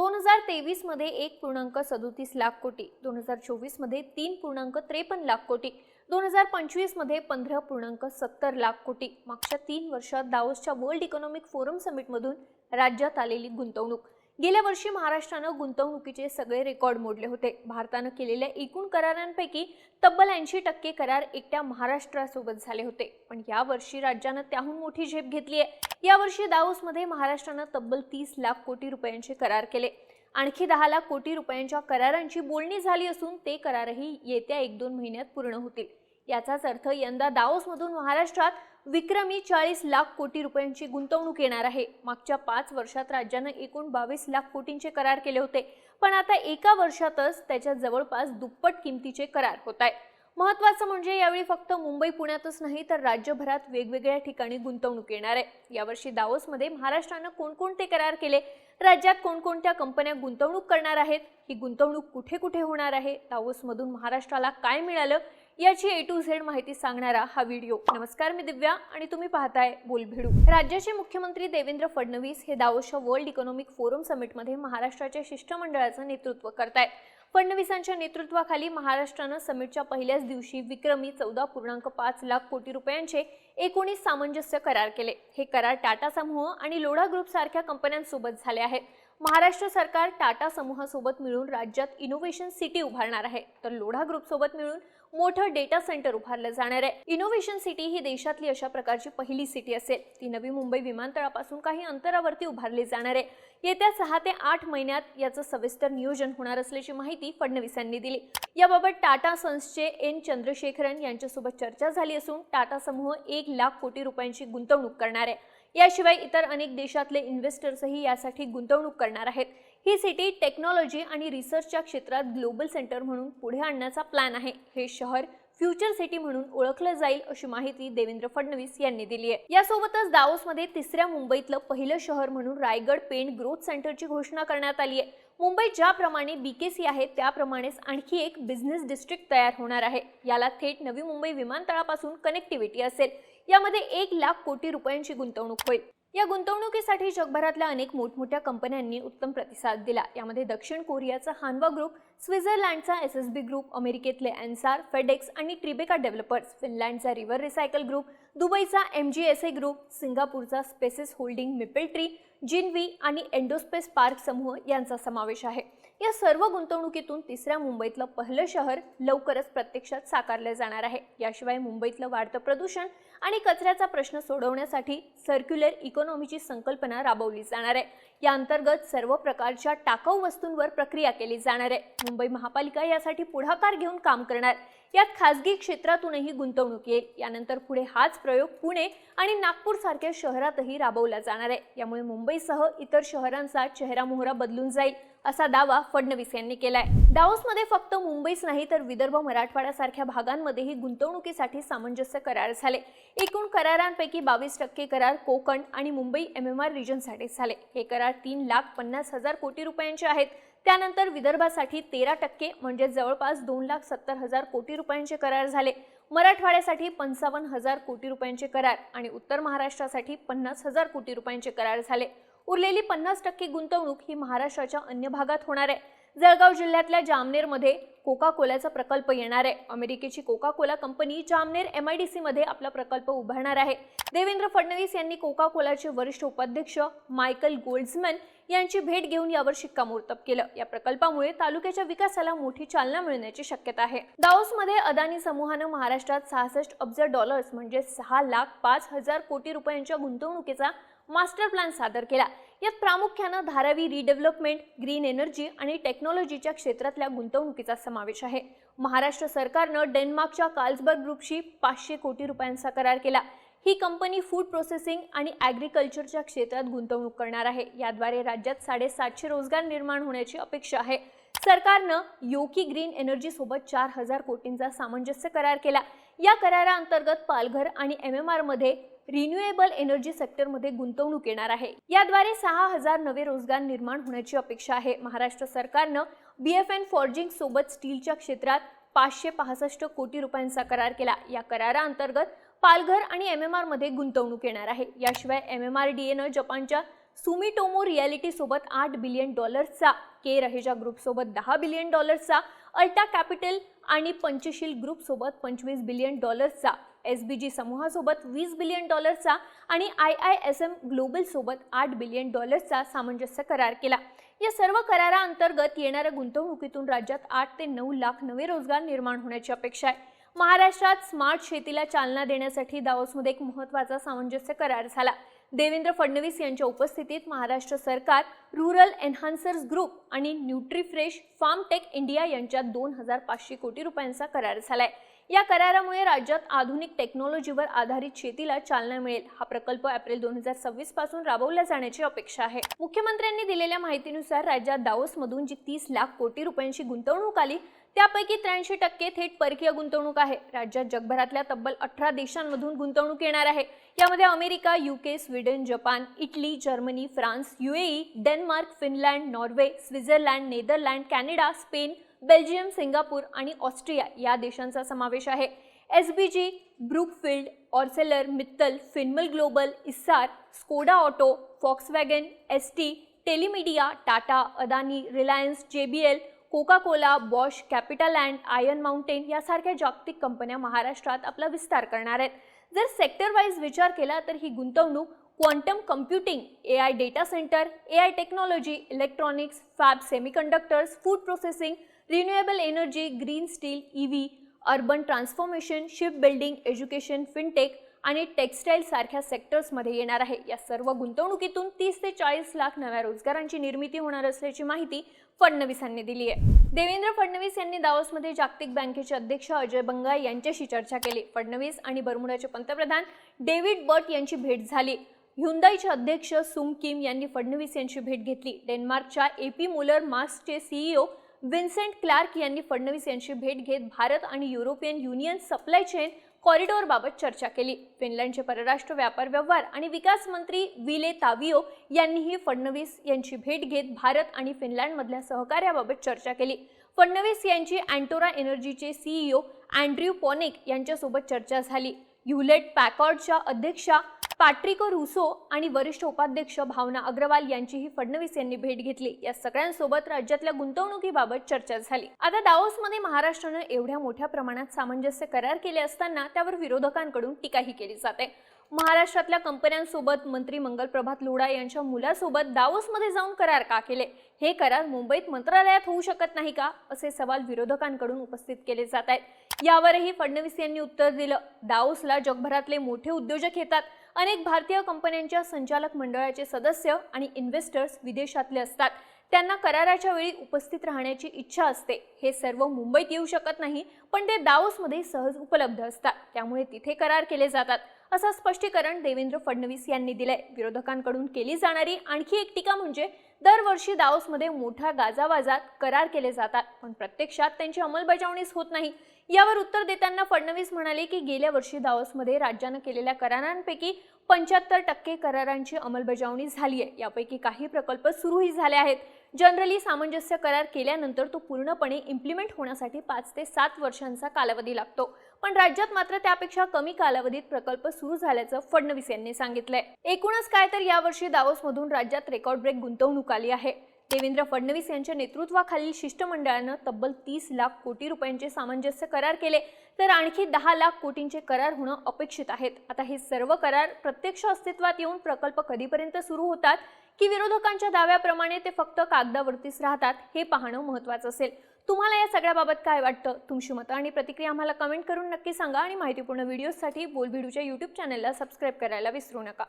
दोन हजार तेवीसमध्ये एक पूर्णांक सदोतीस लाख कोटी दोन हजार चोवीसमध्ये तीन पूर्णांक त्रेपन्न लाख कोटी दोन हजार पंचवीसमध्ये पंधरा पूर्णांक सत्तर लाख कोटी. मागच्या तीन वर्षात दावोसच्या वर्ल्ड इकॉनॉमिक फोरम समिटमधून राज्यात आलेली गुंतवणूक. गेल्या वर्षी महाराष्ट्रानं गुंतवणुकीचे सगळे रेकॉर्ड मोडले होते. भारतानं केलेल्या एकूण करारांपैकी तब्बल ऐंशी टक्के करार एकट्या महाराष्ट्रासोबत झाले होते. पण या वर्षी राज्यानं त्याहून मोठी झेप घेतली आहे. यावर्षी दाऊसमध्ये महाराष्ट्रानं तब्बल तीस लाख कोटी रुपयांचे करार केले. आणखी दहा लाख कोटी रुपयांच्या करारांची बोलणी झाली असून ते करारही येत्या एक दोन महिन्यात पूर्ण होतील. याचाच अर्थ यंदा दावोसमधून महाराष्ट्रात विक्रमी चाळीस लाख कोटी रुपयांची गुंतवणूक येणार आहे. मागच्या पाच वर्षात राज्यानं एकूण बावीस लाख कोटींचे करार केले होते. पण आता एका वर्षातच त्याच्या जवळपास दुप्पट किमतीचे करार होत आहे. महत्वाचं म्हणजे यावेळी फक्त मुंबई पुण्यातच नाही तर राज्यभरात वेगवेगळ्या ठिकाणी गुंतवणूक येणार आहे. यावर्षी दावोसमध्ये महाराष्ट्रानं कोणकोणते करार केले? राज्यात कोणकोणत्या कंपन्या गुंतवणूक करणार आहेत? ही गुंतवणूक कुठे कुठे होणार आहे? दावोसमधून महाराष्ट्राला काय मिळालं? याची ए टू झेड माहिती सांगणारा हा व्हिडिओ. नमस्कार मी दिव्या आणि तुम्ही पाहताय बोलभिडू. राज्याचे मुख्यमंत्री देवेंद्र फडणवीस हे दावोसच्या वर्ल्ड इकॉनॉमिक फोरम समिटमध्ये महाराष्ट्राच्या शिष्टमंडळाचं नेतृत्व करतायत. फडणवीसांच्या नेतृत्वाखाली महाराष्ट्रानं समिटच्या पहिल्याच दिवशी विक्रमी चौदा पूर्णांक पाच लाख कोटी रुपयांचे एकोणीस सामंजस्य करार केले. हे करार टाटा समूह आणि लोढा ग्रुप सारख्या कंपन्यांसोबत झाले आहेत. महाराष्ट्र सरकार टाटा समूहासोबत मिळून राज्यात इनोव्हेशन सिटी उभारणार आहे. तर लोढा ग्रुपसोबत मिळून मोठं डेटा सेंटर उभारलं जाणार आहे. इनोव्हेशन सिटी ही देशातली अशा प्रकारची पहिली सिटी असेल. ती नवी मुंबई विमानतळापासून काही अंतरावरती उभारली जाणार आहे. येत्या सहा ते आठ महिन्यात याचं सविस्तर नियोजन होणार असल्याची माहिती फडणवीस यांनी दिली. याबाबत टाटा सन्सचे एन चंद्रशेखरन यांच्यासोबत चर्चा झाली असून टाटा समूह एक लाख कोटी रुपयांची गुंतवणूक करणार आहे. याशिवाय इतर अनेक देशातले इन्व्हेस्टर्सही यासाठी गुंतवणूक करणार आहेत. ही सिटी टेक्नॉलॉजी आणि रिसर्चच्या क्षेत्रात ग्लोबल सेंटर म्हणून पुढे आणण्याचा प्लॅन आहे. हे शहर फ्युचर सिटी म्हणून ओळखलं जाईल अशी माहिती देवेंद्र फडणवीस यांनी दिली आहे. यासोबतच दाओसमध्ये तिसऱ्या मुंबईतलं पहिलं शहर म्हणून रायगड पेंट ग्रोथ सेंटरची घोषणा करण्यात आली आहे. मुंबईत ज्याप्रमाणे बी केसी आहे त्याप्रमाणेच आणखी एक बिझनेस डिस्ट्रिक्ट तयार होणार आहे. याला थेट नवी मुंबई विमानतळापासून कनेक्टिव्हिटी असेल. यामध्ये एक लाख कोटी रुपयांची गुंतवणूक होईल. या गुंतवणुकीसाठी जगभरातल्या अनेक मोठमोठ्या कंपन्यांनी उत्तम प्रतिसाद दिला. यामध्ये दक्षिण कोरियाचा हानवा ग्रुप स्वित्झर्लंडचा एस एस बी ग्रुप अमेरिकेतले अँसार फेडेक्स आणि ट्रिबेका डेव्हलपर्स फिनलँडचा river recycle group दुबईचा M G S A group सिंगापूरचा स्पेसेस होल्डिंग मिपेल्ट्री जिनवी आणि एंडोस्पेस पार्क समूह यांचा समावेश आहे. या सर्व गुंतवणुकीतून तिसऱ्या मुंबईतलं पहिलं शहर लवकरच प्रत्यक्षात साकारलं जाणार आहे. याशिवाय मुंबईतलं वाढतं प्रदूषण आणि कचऱ्याचा प्रश्न सोडवण्यासाठी सर्क्युलर इकॉनॉमीची संकल्पना राबवली जाणार आहे. या अंतर्गत सर्व प्रकारच्या टाकाऊ वस्तूंवर प्रक्रिया केली जाणार आहे. मुंबई महापालिका यासाठी पुढाकार घेऊन काम करणार. यात खासगी क्षेत्रातूनही गुंतवणूक येईल. यानंतर पुढे हाच प्रयोग पुणे आणि नागपूर सारख्या शहरातही राबवला जाणार आहे. यामुळे मुंबईसह इतर शहरांचा चेहरा मोहरा बदलून जाईल असा दावा फडणवीस यांनी केलाय. दाओसमध्ये फक्त मुंबईच नाही तर विदर्भ मराठवाड्यासारख्या भागांमध्येही गुंतवणुकीसाठी सामंजस्य करार झाले. एकूण करारांपैकी बावीस टक्के करार कोकण आणि मुंबई एम एम आर रिजनसाठी झाले. हे करार तीन लाख पन्नास हजार कोटी रुपयांचे आहेत. त्यानंतर विदर्भासाठी तेरा टक्के म्हणजे जवळपास दोन लाख सत्तर हजार कोटी रुपयांचे करार झाले. मराठवाड्यासाठी पंचावन्न हजार कोटी रुपयांचे करार आणि उत्तर महाराष्ट्रासाठी पन्नास हजार कोटी रुपयांचे करार झाले. उरलेली पन्नास टक्के गुंतवणूक ही महाराष्ट्राच्या अन्य भागात होणार आहे. जळगाव जिल्ह्यातल्या जामनेरमध्ये कोका कोलाचा प्रकल्प येणार आहे. अमेरिकेची Coca Cola company Jamner M I D सीमध्ये आपला प्रकल्प उभारणार आहे. देवेंद्र फडणवीस यांनी कोका कोलाचे वरिष्ठ उपाध्यक्ष मायकल गोल्ड्समॅन यांची भेट घेऊन यावर शिक्कामोर्तब केलं. या प्रकल्पामुळे तालुक्याच्या विकासाला मोठी चालना मिळण्याची शक्यता आहे. दाओसमध्ये अदानी समूहानं महाराष्ट्रात सहासष्ट अब्ज डॉलर्स म्हणजे सहा लाख पाच हजार कोटी रुपयांच्या गुंतवणुकीचा मास्टर प्लॅन सादर केला. यात प्रामुख्यानं धारावी रिडेव्हलपमेंट ग्रीन एनर्जी आणि टेक्नॉलॉजीच्या क्षेत्रातल्या गुंतवणुकीचा समावेश आहे. महाराष्ट्र सरकारनं डेन्मार्कच्या कार्ल्सबर्ग ग्रुपशी पाचशे कोटी रुपयांचा करार केला. ही कंपनी फूड प्रोसेसिंग आणि ॲग्रिकल्चरच्या क्षेत्रात गुंतवणूक करणार आहे. याद्वारे राज्यात साडेसातशे रोजगार निर्माण होण्याची अपेक्षा आहे. सरकारनं योकी ग्रीन एनर्जी सोबत चार हजार कोटींचा सामंजस्य करार केला. या कराराअंतर्गत पालघर आणि एम एम आरमध्ये रिन्युएबल एनर्जी सेक्टरमध्ये गुंतवणूक येणार आहे. याद्वारे सहा हजार नवे रोजगार निर्माण होण्याची अपेक्षा आहे. महाराष्ट्र सरकारनं बी एफ एन फॉर्जिंग सोबत स्टीलच्या क्षेत्रात पाचशे पासष्ट कोटी रुपयांचा करार केला. या कराराअंतर्गत पालघर आणि एम एम आरमध्ये गुंतवणूक येणार आहे. याशिवाय एम एम आर डी एनं जपानच्या सुमिटोमो रियालिटी सोबत आठ बिलियन डॉलर्सचा के रहेजा ग्रुपसोबत दहा बिलियन डॉलर्सचा अल्टा कॅपिटल आणि पंचशील ग्रुपसोबत पंचवीस बिलियन डॉलर्सचा एस बी जी समूहासोबत वीस बिलियन डॉलर्सचा आणि आय आय एस एम ग्लोबलसोबत आठ बिलियन डॉलर्सचा सामंजस्य करार केला. या सर्व कराराअंतर्गत येणाऱ्या गुंतवणुकीतून राज्यात आठ ते नऊ लाख नवे रोजगार निर्माण होण्याची अपेक्षा आहे. महाराष्ट्रात स्मार्ट शेतीला चालना देण्यासाठी दावोसमध्ये एक महत्त्वाचा सामंजस्य करार झाला. देवेंद्र फडणवीस यांच्या उपस्थितीत महाराष्ट्र सरकार रुरल एन्हान्सर्स ग्रुप आणि न्यूट्रीफ्रेश फार्म टेक इंडिया यांच्यात दोन हजार पाचशे कोटी रुपयांचा करार झाला आहे या करारामुळे राज्यात आधुनिक टेक्नॉलॉजीवर आधारित शेतीला चालना मिळेल. हा प्रकल्प एप्रिल दोन हजार सव्वीसपासून राबवला जाण्याची अपेक्षा आहे. मुख्यमंत्र्यांनी दिलेल्या माहितीनुसार राज्यात दावोसमधून जी तीस लाख कोटी रुपयांची गुंतवणूक आली त्यापैकी त्र्याऐंशी टक्के थेट परकीय गुंतवणूक आहे. राज्यात जगभरातल्या तब्बल अठरा देशांमधून गुंतवणूक येणार आहे. यामध्ये America UK Sweden Japan Italy Germany France UAE Denmark Finland Norway Switzerland Netherland Canada Spain Belgium Singapore आणि ऑस्ट्रिया या देशांचा समावेश आहे. S B G Brookfield Arcelor Mittal फिनमल global Essar Skoda auto Volkswagen S T Telemedia Tata Adani Reliance J B L Coca Cola Bosch capital and Iron Mountain यासारख्या जागतिक कंपन्या महाराष्ट्रात आपला विस्तार करणार आहेत. जर सेक्टर वाईज विचार केला तर ही गुंतवणूक quantum computing A I data centre A I technology electronics fab semiconductors food processing renewable energy green steel E V urban transformation ship building education fintech आणि टेक्स्टाईल सारख्या सेक्टर्समध्ये येणार आहे. या सर्व गुंतवणुकीतून तीस ते चाळीस लाख नव्या रोजगारांची निर्मिती होणार असल्याची माहिती फडणवीसांनी दिली आहे. देवेंद्र फडणवीस यांनी दावोसमध्ये जागतिक बँकेचे अध्यक्ष अजय बंगा यांच्याशी चर्चा केली. फडणवीस आणि बर्मुडाचे पंतप्रधान डेव्हिड बट यांची भेट झाली. ह्युंदाईचे अध्यक्ष सुम किम यांनी फडणवीस यांची भेट घेतली. डेन्मार्कच्या एपी मुलर मास्कचे सीईओ विन्सेंट क्लार्क यांनी फडणवीस यांची भेट घेत भारत आणि युरोपियन युनियन सप्लाय चेन कॉरिडॉरबाबत चर्चा केली. फिनलंडचे परराष्ट्र व्यापार व्यवहार आणि विकास मंत्री विले तावियो यांनीही फडणवीस यांची भेट घेत भारत आणि फिनलँडमधल्या सहकार्याबाबत चर्चा केली. फडणवीस यांची अँटोरा एनर्जीचे सीईओ अँड्र्यू पॉनिक यांच्यासोबत चर्चा झाली. युलेट पॅकॉर्डच्या अध्यक्षा पॅट्रिको रुसो आणि वरिष्ठ उपाध्यक्ष भावना अग्रवाल यांचीही फडणवीस यांनी भेट घेतली. या सगळ्यांसोबत राज्यातल्या गुंतवणुकीबाबत चर्चा झाली. आता दावोसमध्ये महाराष्ट्रानं एवढ्या मोठ्या प्रमाणात सामंजस्य करार केले असताना त्यावर विरोधकांकडून टीकाही केली जाते. महाराष्ट्रातल्या कंपन्यांसोबत मंत्री मंगल प्रभात लोढा यांच्या मुलासोबत दावोसमध्ये जाऊन करार का केले? हे करार मुंबईत मंत्रालयात होऊ शकत नाही का? असे सवाल विरोधकांकडून उपस्थित केले जात आहेत. यावरही फडणवीस यांनी उत्तर दिलं. दावोसला जगभरातले मोठे उद्योजक येतात. अनेक भारतीय कंपन्यांच्या संचालक मंडळाचे सदस्य आणि इन्व्हेस्टर्स विदेशातले असतात. त्यांना कराराच्या वेळी उपस्थित राहण्याची इच्छा असते. हे सर्व मुंबईत येऊ शकत नाही पण ते दावोसमध्ये सहज उपलब्ध असतात. त्यामुळे तिथे करार केले जातात. असं स्पष्टीकरण देवेंद्र फडणवीस यांनी दिलंय. विरोधकांकडून केली जाणारी आणखी एक टीका म्हणजे दरवर्षी दावोसमध्ये मोठ्या गाजावाजात करार केले जातात पण प्रत्यक्षात त्यांची अंमलबजावणीच होत नाही. यावर उत्तर देताना फडणवीस म्हणाले की गेल्या वर्षी दावोसमध्ये राज्यानं केलेल्या करारांपैकी पंच्याहत्तर टक्के करारांची अंमलबजावणी झाली आहे यापैकी काही प्रकल्प सुरूही झाले आहेत. जनरली सामंजस्य करार केल्यानंतर तो पूर्णपणे इम्प्लिमेंट होण्यासाठी पाच ते सात वर्षांचा कालावधी लागतो. पण राज्यात मात्र त्यापेक्षा कमी कालावधीत प्रकल्प सुरू झाल्याचं फडणवीस यांनी सांगितलंय. एकूणच काय तर यावर्षी दावोसमधून राज्यात रेकॉर्ड ब्रेक गुंतवणूक आली आहे. देवेंद्र फडणवीस यांच्या नेतृत्वाखालील शिष्टमंडळानं तब्बल तीस लाख कोटी रुपयांचे सामंजस्य करार केले. तर आणखी दहा लाख कोटींचे करार होणं अपेक्षित आहेत. आता हे सर्व करार प्रत्यक्ष अस्तित्वात येऊन प्रकल्प कधीपर्यंत सुरू होतात की विरोधकांच्या दाव्याप्रमाणे ते फक्त कागदावरतीच राहतात हे पाहणं महत्त्वाचं असेल. तुम्हाला या सगळ्याबाबत काय वाटतं? तुमची मतं आणि प्रतिक्रिया आम्हाला कमेंट करून नक्की सांगा आणि माहितीपूर्ण व्हिडिओसाठी बोलभिडूच्या यूट्यूब चॅनलला सबस्क्राईब करायला विसरू नका.